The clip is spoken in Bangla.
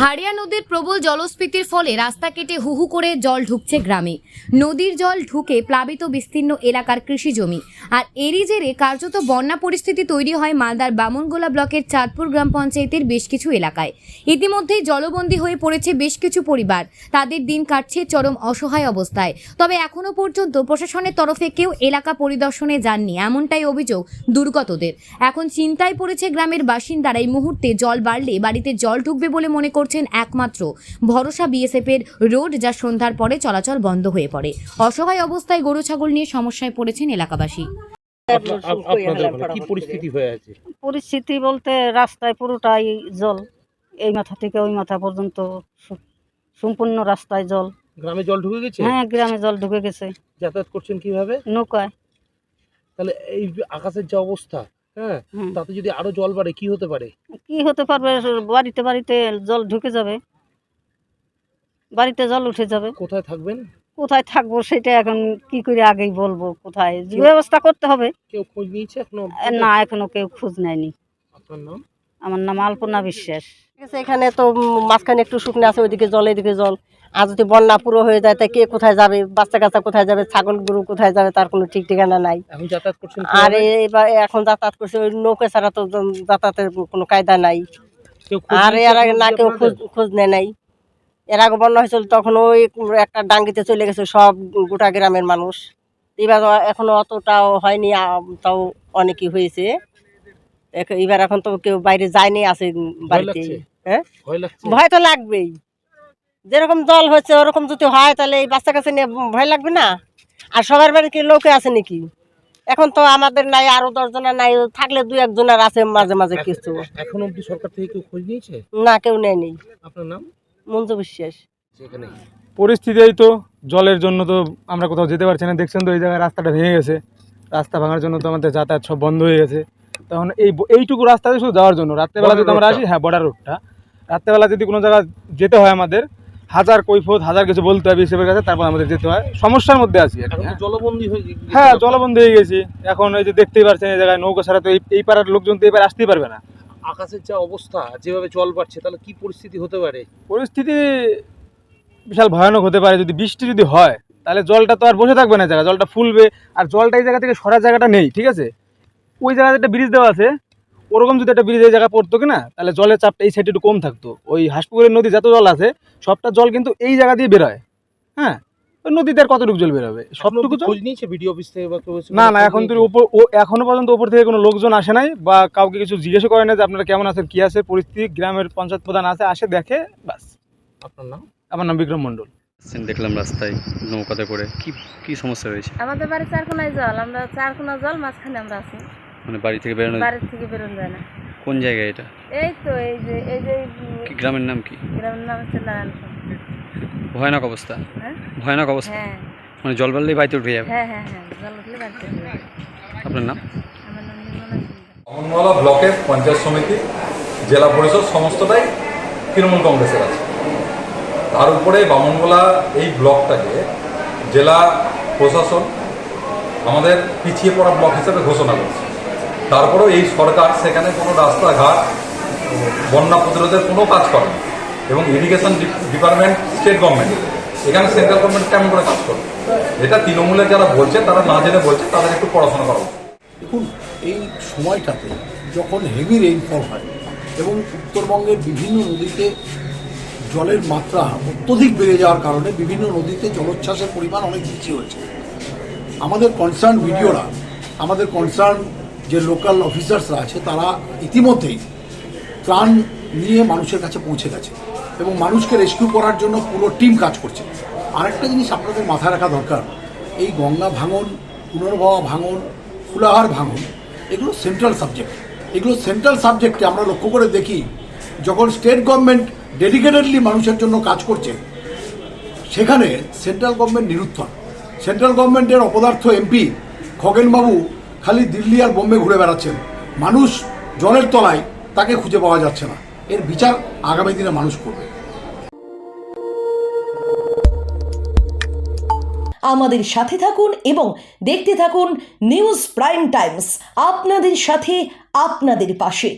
હાડિયાનું নদীর প্রবল জলস্ফীতির ফলে রাস্তা কেটে হুহু করে জল ঢুকছে গ্রামে। নদীর জল ঢুকে প্লাবিত বিস্তীর্ণ এলাকার কৃষি জমি। আর এরই জেরে কার্যত বন্যা পরিস্থিতি তৈরি হয় মালদার বামনগোলা ব্লকের চাঁদপুর গ্রাম পঞ্চায়েতের বেশ কিছু এলাকায়। ইতিমধ্যেই জলবন্দী হয়ে পড়েছে বেশ কিছু পরিবার। তাদের দিন কাটছে চরম অসহায় অবস্থায়। তবে এখনও পর্যন্ত প্রশাসনের তরফে কেউ এলাকা পরিদর্শনে যাননি, এমনটাই অভিযোগ দুর্গতদের। এখন চিন্তায় পড়েছে গ্রামের বাসিন্দারা এই মুহূর্তে জল বাড়লে বাড়িতে জল ঢুকবে বলে মনে করছেন একমাত্র ভরসা বিএসএফ এর রোড যা সন্ধ্যার পরে চলাচল বন্ধ হয়ে পড়ে। অসহায় অবস্থায় গরু ছাগল নিয়ে সমস্যায় পড়েছেন এলাকাবাসী। পরিস্থিতি বলতে রাস্তায় পুরোটাই জল। এই মাথা থেকে ওই মাথা পর্যন্ত সম্পূর্ণ রাস্তায় জল। গ্রামে জল ঢুকে গেছে? হ্যাঁ গ্রামে জল ঢুকে গেছে। যাতায়াত করছেন কীভাবে? নৌকায়। তাহলে এই আকাশের যে অবস্থা হ্যাঁ তাতে যদি আরও জল বাড়ে কি হতে পারে? কি হতে পারবে? বাড়িতে বাড়িতে জল ঢুকে যাবে। বাড়িতে জল উঠে যাবে। কোথায় থাকবেন? কোথায় থাকব সেটা এখন কি করে আগেই বলব কোথায়? ব্যবস্থা করতে হবে। কেউ খোঁজ নিয়েছে এখনও? না এখনও কেউ খোঁজ নেয়নি। আপনার নাম? আমার নাম আলপনা বিশ্বাস। ঠিক আছে এখানে তো মাঝখানে একটু শুকনো আছে ওইদিকে জল এদিকে জল। আর যদি বন্যা পুরো হয়ে যায় তা কে কোথায় যাবে? বাচ্চা কাচ্চা কোথায় যাবে? ছাগল গরু কোথায় যাবে? তার কোনো ঠিক ঠিকানা নাই। আর এবার এখন যাতায়াত করছে ওই নৌকা ছাড়া তো যাতায়াতের কোনো কায়দা নাই। কেউ আর এর আগে না কেউ খোঁজ খোঁজ নেয় নাই। এর আগে বন্যা হয়েছিল তখন ওই একটা ডাঙ্গিতে চলে গেছে সব গোটা গ্রামের মানুষ। এবার এখনও অতটাও হয়নি তাও অনেকই হয়েছে। এবার এখন তো কেউ বাইরে যায়নি আছে বাড়িতে। হ্যাঁ? ভয় ভয় তো লাগবেই। যেরকম জল হচ্ছে ওরকম যদি হয় তাহলে এই বাচ্চা কাছে নিয়ে ভয় লাগবে না? আর সবার বাড়ি কি লোকে আছে নাকি? এখন তো আমাদের নাই আরও দশজনের নাই থাকলে দুই একজনের আছে মাঝে মাঝে কিছু। এখন অব্দি সরকার থেকে কেউ খোঁজ নিয়েছে? না কেউ নেয়নি। আপনার নাম? মঞ্জু বিশ্বাস। পরিস্থিতি এই তো জলের জন্য তো আমরা কোথাও যেতে পারছি না। দেখছেন তো এই জায়গায় রাস্তাটা ভেঙে গেছে। রাস্তা ভাঙার জন্য তো আমাদের যাতায়াত সব বন্ধ হয়ে গেছে। তখন এই এইটুকু রাস্তাতে শুধু যাওয়ার জন্য। রাত্রেবেলা যদি আমরা আসি হ্যাঁ বর্ডার রোডটা রাত্রেবেলা যদি কোনো জায়গায় যেতে হয় আমাদের হাজার কৈফত হাজার কিছু বলতে হবে বিএসএফের কাছে তারপর আমাদের যেতে হয়। সমস্যার মধ্যে আছি হ্যাঁ। জলবন্দী হয়ে হ্যাঁ জলবন্ধ হয়ে গেছি। এখন এই যে দেখতেই পারছেন এই জায়গায় নৌকা ছাড়া তো এই এই পাড়ার লোকজন তো এবার আসতেই পারবে না। আকাশের যা অবস্থা, যেভাবে জল বাড়ছে, তাহলে কি পরিস্থিতি হতে পারে? পরিস্থিতি বিশাল ভয়ানক হতে পারে। যদি বৃষ্টি যদি হয়, তাহলে জলটা তো আর বসে থাকবে না জায়গা জলটা ফুলবে, আর জলটা এই জায়গা থেকে সরার জায়গাটা নেই, ঠিক আছে? ওই জায়গাতে একটা ব্রিজ দেওয়া আছে। ওরকম যদি একটা ব্রিজ এই জায়গা পড়তো কিনা, তাহলে জলের চাপটা এই সাইডে একটু কম থাকতো। ওই হাঁসপুকুরের নদী যত জল আছে, সবটা জল কিন্তু এই জায়গা দিয়ে বেরোয়। হ্যাঁ? আর কতটুকু জল বেরোবে? সবটুকু খোঁজ নিয়েছে ভিডিও অফিস থেকে বা কেউ না না এখন তো নিয়েছে? উপর ও এখনও পর্যন্ত উপর থেকে কোনো লোকজন আসে নাই বা কাউকে কিছু জিজ্ঞেসও করে না যে আপনারা কেমন আছেন কি আছে পরিস্থিতি গ্রামের পঞ্চায়েত প্রধান আছে আসে দেখে বাস আপনার নাম? আমার নাম বিক্রম মণ্ডল। দেখলাম রাস্তায় নৌকাতে করে। কি কি সমস্যা রয়েছে? আমাদের বাড়ি চারকোনায় জল আমরা চারকোনা জল মাঝখানে আমরা আছি। মানে বাড়ি থেকে বেরোনো বাড়ির থেকে বেরোন যায় না। কোন জায়গায় এটা? এই তো এই যে এই যে গ্রামের নাম কি? গ্রামের নাম হচ্ছে নারায়ণপুর। ভয়ানক অবস্থা। হ্যাঁ? ভয়ানক অবস্থা। হ্যাঁ। মানে জল বাড়লেই বাড়িতে উঠে যাবে। হ্যাঁ হ্যাঁ হ্যাঁ। আপনার নাম। বামনগোলা ব্লকের পঞ্চায়েত সমিতি জেলা পরিষদ সমস্তটাই তৃণমূল কংগ্রেসের আছে। তার উপরে বামনগোলা এই ব্লকটাকে জেলা প্রশাসন আমাদের পিছিয়ে পড়া ব্লক হিসেবে ঘোষণা করছে। তারপরেও এই সরকার সেখানে কোনো রাস্তাঘাট বন্যা প্রতিরোধের কোনো কাজ করে না এবং ইরিগেশন ডিপার্টমেন্ট স্টেট গভর্নমেন্ট এখানে সেন্ট্রাল গভর্নমেন্ট কেমন করে কাজ করবে? এটা তৃণমূলে যারা বলছে, তারা না জেনে বলছে, তাদের একটু পড়াশোনা করা দেখুন, এই সময়টাতে যখন হেভি রেইনফল হয় এবং উত্তরবঙ্গের বিভিন্ন নদীতে জলের মাত্রা অত্যধিক বেড়ে যাওয়ার কারণে বিভিন্ন নদীতে জলোচ্ছ্বাসের পরিমাণ অনেক বেশি হয়েছে। আমাদের কনসার্ন ভিডিওরা, আমাদের কনসার্ন যে লোকাল অফিসার্সরা আছে, তারা ইতিমধ্যেই ত্রাণ নিয়ে মানুষের কাছে পৌঁছে গেছে। এবং মানুষকে রেস্কিউ করার জন্য পুরো টিম কাজ করছে। আরেকটা জিনিস আপনাদের মাথায় রাখা দরকার, এই গঙ্গা ভাঙন পুনর্ভবা ভাঙন, ফুলাহার ভাঙন, এগুলো সেন্ট্রাল সাবজেক্ট এগুলো সেন্ট্রাল সাবজেক্টে আমরা লক্ষ্য করে দেখি, যখন স্টেট গভর্নমেন্ট ডেডিকেটেডলি মানুষের জন্য কাজ করছে, সেখানে সেন্ট্রাল গভর্নমেন্ট নিরুত্তর। সেন্ট্রাল গভর্নমেন্টের অপদার্থ এমপি খগেনবাবু খালি দিল্লি আর বোম্বে ঘুরে বেড়াচ্ছেন। মানুষ জলের তলায় তাকে খুঁজে পাওয়া যাচ্ছে না। এর বিচার আগামী দিনে মানুষ করবে। আমাদের সাথে থাকুন এবং দেখতে থাকুন নিউজ প্রাইম টাইমস, আপনাদের সাথে, আপনাদের পাশে।